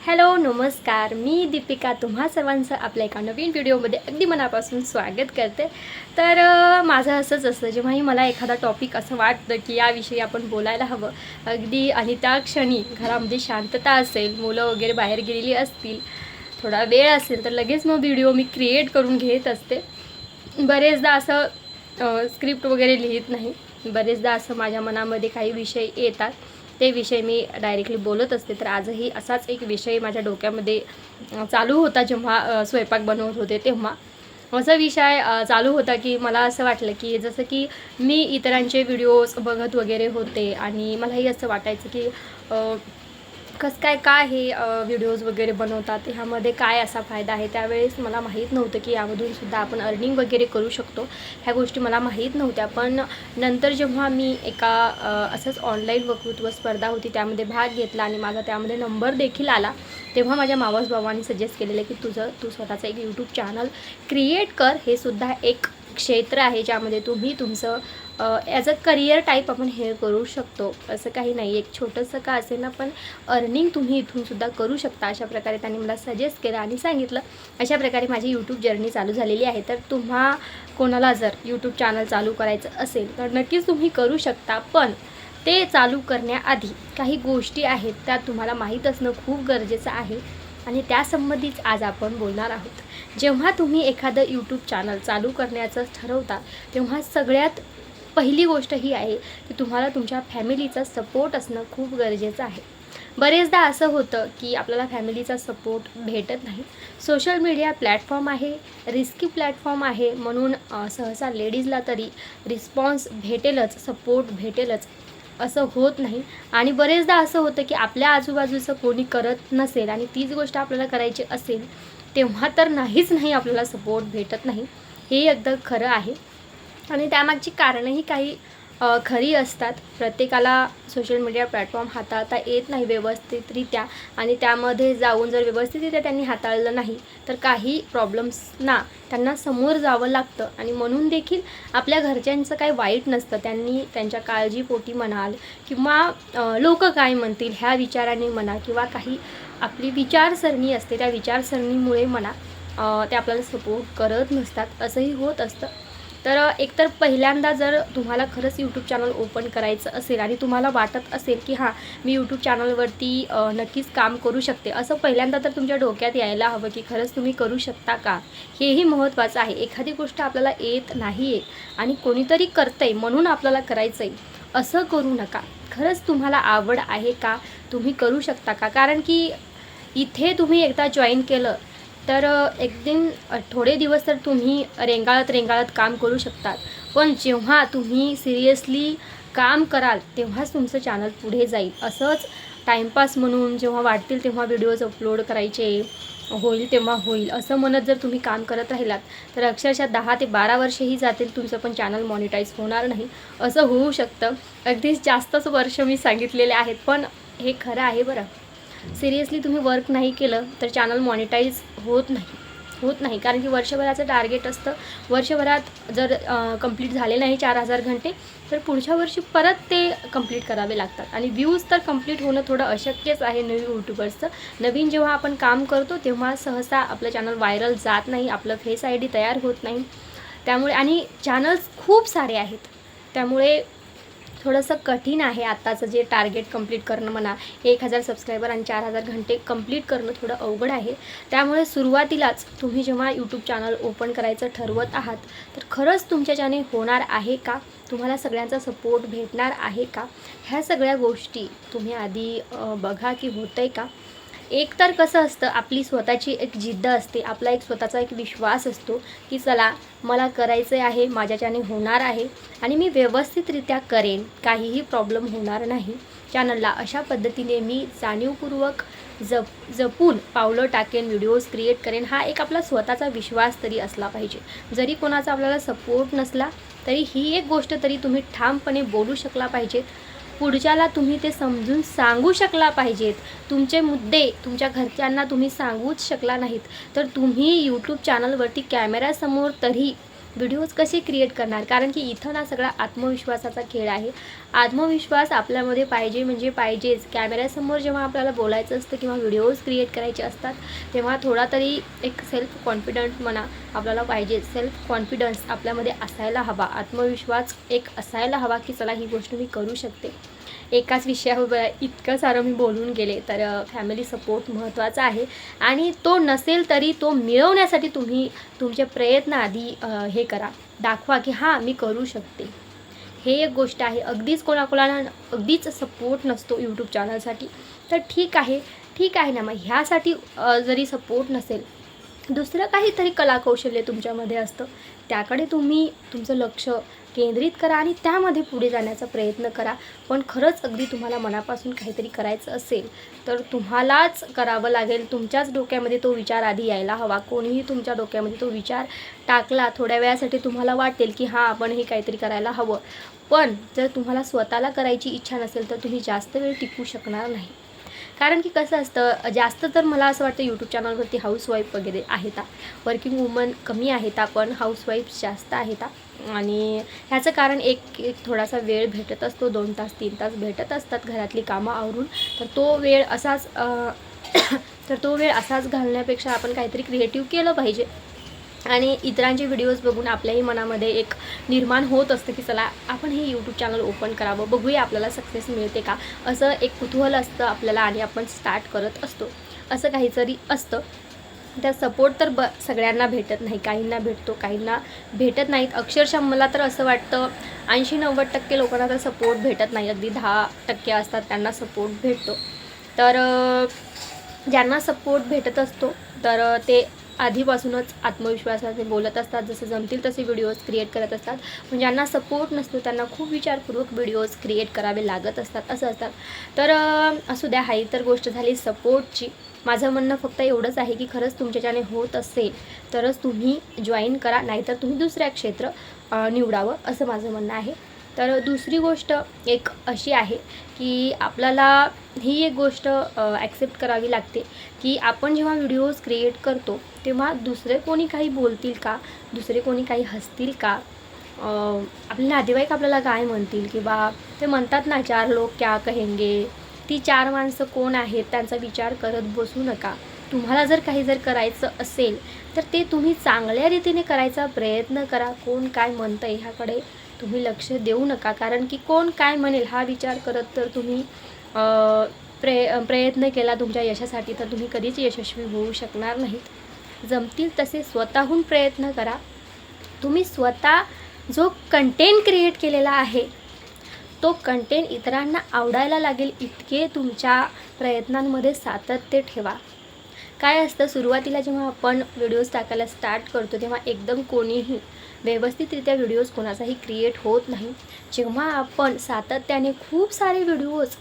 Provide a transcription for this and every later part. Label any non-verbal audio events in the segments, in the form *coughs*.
Hello नमस्कार. मी दीपिका तुम्हा सर्वांचं आपल्या एका नवीन व्हिडिओमध्ये अगदी मनापासून स्वागत करते. तर माझं असंच असतं जेव्हाही मला एखादा टॉपिक असं वाटतं की याविषयी आपण बोलायला हवं अगदी आणि त्या क्षणी घरामध्ये शांतता असेल मुलं वगैरे बाहेर गेलेली असतील थोडा वेळ असेल तर लगेच मग व्हिडिओ मी क्रिएट करून घेत असते. बरेचदा असं स्क्रिप्ट वगैरे लिहित नाही. बरेचदा असं माझ्या मनामध्ये काही विषय येतात. ते विषय मी डायरेक्टली बोलत असते. तर आजही असाच एक विषय माझ्या डोक्यामध्ये चालू होता जेव्हा स्वयंपाक बनवत होते तेव्हा. असा विषय चालू होता की मला असं वाटलं की जसं की मी इतरांचे व्हिडिओज बघत वगैरे होते आणि मलाही असं वाटायचं की कसं काय काय हे व्हिडिओज वगैरे बनवतात? ह्यामध्ये काय असा फायदा आहे? त्यावेळेस मला माहीत नव्हतं की यामधून सुद्धा आपण अर्निंग वगैरे करू शकतो. ह्या गोष्टी मला माहीत नव्हत्या. पण नंतर जेव्हा मी एका असंच ऑनलाईन वक्तृत्व स्पर्धा होती त्यामध्ये भाग घेतला आणि माझा त्यामध्ये नंबर देखील आला तेव्हा माझ्या मावस भावांनी सजेस्ट केलेलं की तुझं तू स्वतःचं एक यूट्यूब चॅनल क्रिएट कर. हे सुद्धा एक क्षेत्र आहे ज्यामध्ये तुम्ही तुमचं ॲज अ करिअर टाईप आपण हे करू शकतो. असं काही नाही एक छोटंसं का असेल ना पण अर्निंग तुम्ही इथूनसुद्धा करू शकता. अशा प्रकारे त्यांनी मला सजेस्ट केलं आणि सांगितलं. अशा प्रकारे माझी यूट्यूब जर्नी चालू झालेली आहे. तर तुम्हा कोणाला जर यूट्यूब चॅनल चालू करायचं असेल तर नक्कीच तुम्ही करू शकता. पण ते चालू करण्याआधी काही गोष्टी आहेत त्या तुम्हाला माहीत असणं खूप गरजेचं आहे. आणि त्यासंबंधीच आज आपण बोलणार आहोत. जेव्हा तुम्ही एखादं यूट्यूब चॅनल चालू करण्याचं ठरवता तेव्हा सगळ्यात पहिली गोष्ट ही आहे की तुम्हाला तुमच्या फॅमिलीचा सपोर्ट असणं खूप गरजेचं आहे. बरेचदा असं होतं की आपल्याला फॅमिलीचा सपोर्ट भेटत नाही. सोशल मीडिया प्लॅटफॉर्म आहे रिस्की प्लॅटफॉर्म आहे म्हणून सहसा लेडीजला तरी रिस्पॉन्स भेटेलच सपोर्ट भेटेलच असं होत नाही. आणि बरेचदा असं होतं की आपल्या आजूबाजूचं कोणी करत नसेल आणि तीच गोष्ट आपल्याला करायची असेल तेव्हा तर नाहीच नाही आपल्याला सपोर्ट भेटत नाही. हे एकदम खरं आहे. आणि त्यामागची कारणंही काही खरी असतात. प्रत्येकाला सोशल मीडिया प्लॅटफॉर्म हाताळता येत नाही व्यवस्थितरित्या आणि त्यामध्ये जाऊन जर व्यवस्थितरित्या त्यांनी हाताळलं नाही तर काही प्रॉब्लेम्सना त्यांना समोर जावं लागतं. आणि म्हणून देखील आपल्या घरच्यांचं काही वाईट नसतं. त्यांनी त्यांच्या काळजीपोटी म्हणाल किंवा लोक काय म्हणतील ह्या विचाराने म्हणा किंवा काही आपली विचारसरणी असते त्या विचारसरणीमुळे म्हणा ते आपल्याला सपोर्ट करत नसतात. असंही होत असतं. तर एकतर पहिल्यांदा जर तुम्हाला खरंच यूट्यूब चॅनल ओपन करायचं असेल आणि तुम्हाला वाटत असेल की हां मी यूट्यूब चॅनलवरती नक्कीच काम करू शकते असं पहिल्यांदा तर तुमच्या डोक्यात यायला हवं की खरंच तुम्ही करू शकता का? हेही महत्त्वाचं आहे. एखादी गोष्ट आपल्याला येत नाही आहे आणि कोणीतरी करतंय म्हणून आपल्याला करायचं आहे असं करू नका. खरंच तुम्हाला आवड आहे का? तुम्ही करू शकता का? कारण की इथे तुम्ही एकदा जॉईन केलं तर एक दिन थोडे दिवस तर तुम्ही रेंगाळत रेंगाळत काम करू शकतात. पण जेव्हा तुम्ही सिरियसली काम कराल तेव्हाच तुमचं चॅनल पुढे जाईल. असंच टाईमपास म्हणून जेव्हा वाटतील तेव्हा व्हिडिओज अपलोड करायचे होईल तेव्हा होईल. असं म्हणत जर तुम्ही काम करत राहिलात तर अक्षरशः दहा ते बारा वर्षही जातील तुमचं पण चॅनल मॉनिटाईज होणार नाही. असं होऊ शकतं. अगदीच जास्तच वर्ष मी सांगितलेले आहेत पण हे खरं आहे बरं. सिरियसली तुम्ही वर्क नाही केलं तर चॅनल मॉनिटाईज होत नाही. होत नाही. कारण की वर्षभराचं टार्गेट असतं. वर्षभरात जर कंप्लीट झाले नाही चार हजार घंटे तर पुढच्या वर्षी परत ते कंप्लीट करावे लागतात. आणि व्ह्यूज तर कंप्लीट होणं थोडं अशक्यच आहे नवीन यूट्यूबर्सचं नवीन जेव्हा आपण काम करतो तेव्हा सहसा आपलं चॅनल व्हायरल जात नाही आपलं फेस आय डी तयार होत नाही. त्यामुळे आणि चॅनल्स खूप सारे आहेत. त्यामुळे थोडंसं कठीण आहे आत्ताचं जे टार्गेट कंप्लीट करणं म्हणा एक हजार सबस्क्रायबर आणि चार हजार घंटे कंप्लीट करणं थोडं अवघड आहे. त्यामुळे सुरुवातीलाच तुम्ही जेव्हा यूट्यूब चॅनल ओपन करायचं ठरवत आहात तर खरंच तुमच्याच्याने होणार आहे का? तुम्हाला सगळ्यांचा सपोर्ट भेटणार आहे का? ह्या सगळ्या गोष्टी तुम्ही आधी बघा की होतं आहे का? एक तर कसं असतं आपली स्वतःची एक जिद्द असते आपला एक स्वतःचा एक विश्वास असतो की चला मला करायचं आहे माझ्याच्याने होणार आहे आणि मी व्यवस्थितरित्या करेन काहीही प्रॉब्लेम होणार नाही. चॅनलला अशा पद्धतीने मी जाणीवपूर्वक जप जपून पावलं टाकेन व्हिडिओज क्रिएट करेन हा एक आपला स्वतःचा विश्वास तरी असला पाहिजे. जरी कोणाचा आपल्याला सपोर्ट नसला तरी ही एक गोष्ट तरी तुम्ही ठामपणे बोलू शकला पाहिजे. पुढच्याला तुम्ही ते समजून सांगू शकला पाहिजेत. तुमचे मुद्दे तुमच्या घरच्यांना तुम्ही सांगूच शकला नाहीत. तर तुम्ही यूट्यूब चॅनलवरती कॅमेऱ्यासमोर तरी व्हिडिओज कसे क्रिएट करणार? कारण की इथं ना सगळा आत्मविश्वासाचा खेळ आहे. आत्मविश्वास आपल्यामध्ये पाहिजे म्हणजे पाहिजेच. कॅमेऱ्यासमोर जेव्हा आपल्याला बोलायचं असतं किंवा व्हिडिओज क्रिएट करायचे असतात तेव्हा थोडा तरी एक सेल्फ कॉन्फिडंट म्हणा आपल्याला पाहिजे. सेल्फ कॉन्फिडन्स आपल्यामध्ये असायला हवा. आत्मविश्वास एक असायला हवा की चला ही गोष्ट मी करू शकते. एकाच विषयावर इतकं सारं मी बोलून गेले. तर फॅमिली सपोर्ट महत्त्वाचा आहे. आणि तो नसेल तरी तो मिळवण्यासाठी तुम्ही तुमचे प्रयत्न आधी हे करा. दाखवा की हां मी करू शकते. हे एक गोष्ट आहे. अगदीच कोणाकोणाला अगदीच सपोर्ट नसतो यूट्यूब चॅनलसाठी तर ठीक आहे. ठीक आहे ना मग ह्यासाठी जरी सपोर्ट नसेल दुसरं काहीतरी कलाकौशल्य तुमच्यामध्ये असतं. त्याकडे तुम्ही तुमचं लक्ष केंद्रित करा आणि त्यामध्ये पुढे जाण्याचा प्रयत्न करा. पण खरंच अगदी तुम्हाला मनापासून काहीतरी करायचं असेल तर तुम्हालाच करावं लागेल. तुमच्याच डोक्यामध्ये तो विचार आधी यायला हवा. कोणीही तुमच्या डोक्यामध्ये तो विचार टाकला थोड्या वेळासाठी तुम्हाला वाटेल की हां आपण हे काहीतरी करायला हवं. पण जर तुम्हाला स्वतःला करायची इच्छा नसेल तर तुम्ही जास्त वेळ टिकू शकणार नाही. कारण की कसं असतं जास्त तर मला असं वाटतं यूट्यूब चॅनलवरती हाऊसवाईफ वगैरे आहेत. वर्किंग वुमन कमी आहेत पण हाऊसवाईफ्स जास्त आहेत. आणि ह्याचं कारण एक एक थोडासा वेळ भेटत असतो दोन तास तीन तास भेटत असतात घरातली कामं आवरून. तर तो वेळ असाच *coughs* तर तो वेळ असाच घालण्यापेक्षा आपण काहीतरी क्रिएटिव्ह केलं पाहिजे. आणि इतरांचे व्हिडिओज बघून आपल्याही मनामध्ये एक निर्माण होत असतं की चला आपण हे यूट्यूब चॅनल ओपन करावं बघूया आपल्याला सक्सेस मिळते का? असं एक कुतूहल असतं आपल्याला आणि आपण स्टार्ट करत असतो. असं काहीतरी असतं. त्या सपोर्ट तर ब सगळ्यांना भेटत नाही काहींना भेटतो काहींना भेटत नाहीत. अक्षरशः मला तर असं वाटतं ऐंशी नव्वद टक्के लोकांना तर सपोर्ट भेटत नाही. अगदी दहा टक्के असतात त्यांना सपोर्ट भेटतो. तर ज्यांना सपोर्ट भेटत असतो तर ते आधीपासूनच आत्मविश्वासाने बोलत असतात जसं जमतील तसे व्हिडिओज क्रिएट करत असतात. पण ज्यांना सपोर्ट नसतो त्यांना खूप विचारपूर्वक व्हिडिओज क्रिएट करावे लागत असतात असं असतात. तर असू द्या हाही तर गोष्ट झाली सपोर्टची माझं म्हणणं फक्त एवढंच आहे की खरंच तुमच्याच्याने होत असेल तरच तुम्ही जॉईन करा नाहीतर तुम्ही दुसऱ्या क्षेत्र निवडावं असं माझं म्हणणं आहे. तर दुसरी गोष्ट एक अशी आहे की आपल्याला ही एक गोष्ट ॲक्सेप्ट करावी लागते की आपण जेव्हा व्हिडिओज क्रिएट करतो तेव्हा दुसरे कोणी काही बोलतील का? दुसरे कोणी काही हसतील का? आपले नातेवाईक आपल्याला काय म्हणतील? किंवा ते म्हणतात ना चार लोक क्या कहेंगे? ती चार माणसं कोण आहेत? त्यांचा विचार करत बसू नका. तुम्हाला जर काही जर करायचं असेल तर ते तुम्ही चांगल्या रीतीने करायचा प्रयत्न करा. कोण काय म्हणतं आहे ह्याकडे तुम्ही लक्ष देऊ नका. कारण की कोण काय म्हणेल हा विचार करत तर तुम्ही प्रे प्रय प्रयत्न केला तुमच्या यशासाठी तर तुम्ही कधीच यशस्वी होऊ शकणार नाहीत. जमतील तसे स्वतःहून प्रयत्न करा. तुम्ही स्वतः जो कंटेंट क्रिएट केलेला आहे तो कंटेंट इतरांना आवडायला लागेल. इतके तुमच्या प्रयत्नांमध्ये सातत्य ठेवा. काय असतं सुरुवातीला जेव्हा आपण व्हिडिओज टाकायला स्टार्ट करतो तेव्हा एकदम कोणीही व्यवस्थितरित्या व्हिडिओज कोणाचाही क्रिएट होत नाही. जेव्हा आपण सातत्याने खूप सारे व्हिडिओज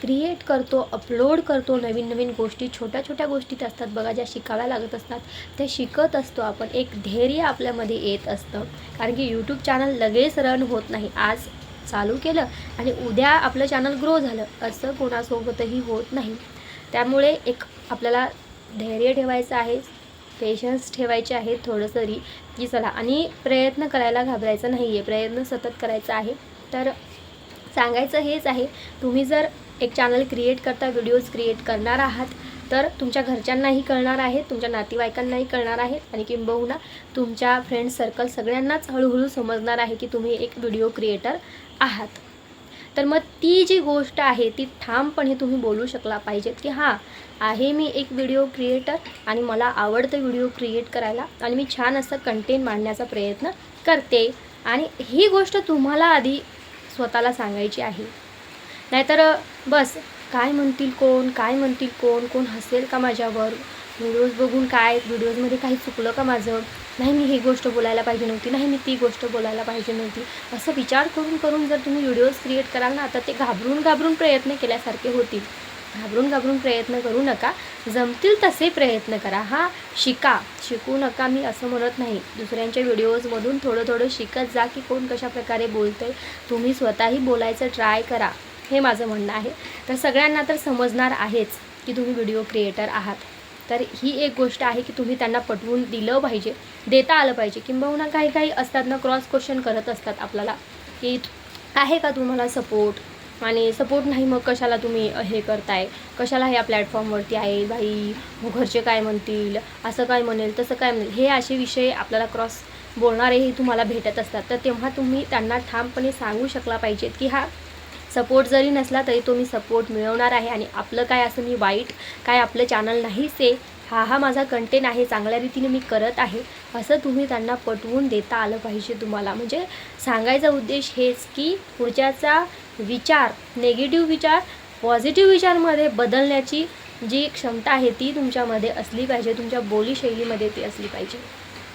क्रिएट करतो अपलोड करतो नवीन नवीन गोष्टी छोट्या छोट्या गोष्टीत असतात बघा ज्या शिकाव्या लागत असतात त्या शिकत असतो आपण. एक धैर्य आपल्यामध्ये येत असतं. कारण की यूट्यूब चॅनल लगेच रन होत नाही. आज चालू केलं आणि उद्या आपलं चॅनल ग्रो झालं. असं कोणासोबतही होत नाही. त्यामुळे एक आपल्याला धैर्य ठेवायचं आहे पेशन्स ठेवायचे आहेत थोडं तरी की चला आणि प्रयत्न करायला घाबरायचं नाही आहे प्रयत्न सतत करायचा आहे. तर सांगायचं हेच आहे तुम्ही जर एक चॅनल क्रिएट करता व्हिडिओज क्रिएट करणार आहात तर तुमच्या घरच्यांनाही कळणार आहे तुमच्या नातेवाईकांनाही कळणार आहे आणि किंबहुना तुमच्या फ्रेंड सर्कल सगळ्यांनाच हळूहळू समजणार आहे की तुम्ही एक व्हिडिओ क्रिएटर आहात. तर मग ती जी गोष्ट आहे ती ठामपणे तुम्ही बोलू शकला पाहिजेत की हां आहे मी एक व्हिडिओ क्रिएटर आणि मला आवडतं व्हिडिओ क्रिएट करायला आणि मी छान असं कंटेंट मांडण्याचा प्रयत्न करते. आणि ही गोष्ट तुम्हाला आधी स्वतःला सांगायची आहे. नाहीतर बस काय म्हणतील कोण काय म्हणतील कोण कोण हसेल का माझ्यावर? व्हिडिओज बघून काय? व्हिडिओजमध्ये काही चुकलं का माझं? नाही मी ही गोष्ट बोलायला पाहिजे नव्हती. नाही मी ती गोष्ट बोलायला पाहिजे नव्हती. असं विचार करून करून जर तुम्ही व्हिडिओज क्रिएट कराल ना तर ते घाबरून घाबरून प्रयत्न केल्यासारखे होतील. घाबरून घाबरून प्रयत्न करू नका. जमतील तसे प्रयत्न करा. हा शिका. शिकू नका मी असं म्हणत नाही. दुसऱ्यांच्या व्हिडिओजमधून थोडं थोडं शिकत जा की कोण कशा प्रकारे बोलतंय. तुम्ही स्वतःही बोलायचं ट्राय करा. हे माझं म्हणणं आहे. तर सगळ्यांना तर समजणार आहेच की तुम्ही व्हिडिओ क्रिएटर आहात. तर ही एक गोष्ट आहे की तुम्ही त्यांना पटवून दिलं पाहिजे. देता आलं पाहिजे. किंबहुना काही काही असतात ना क्रॉस क्वेश्चन करत असतात आपल्याला. की आहे का तुम्हाला सपोर्ट आणि सपोर्ट नाही मग कशाला तुम्ही हे करताय? कशाला ह्या प्लॅटफॉर्मवरती आहे? भाई मग घरचे काय म्हणतील? असं काय म्हणेल? तसं काय म्हणेल? हे असे विषय आपल्याला क्रॉस बोलणारेही तुम्हाला भेटत असतात. तर तेव्हा तुम्ही त्यांना ठामपणे सांगू शकला पाहिजेत की हा सपोर्ट जरी नसला तरी तो मी सपोर्ट मिळवणार आहे. आणि आपलं काय असं मी वाईट काय आपलं चॅनल नाहीच आहे. हा हा माझा कंटेंट आहे. चांगल्या रीतीने मी करत आहे. असं तुम्ही त्यांना पटवून देता आलं पाहिजे तुम्हाला. म्हणजे सांगायचा उद्देश हेच की पुढच्याचा विचार नेगेटिव्ह विचार पॉझिटिव्ह विचारमध्ये बदलण्याची जी क्षमता आहे ती तुमच्यामध्ये असली पाहिजे. तुमच्या बोलीशैलीमध्ये ती असली पाहिजे.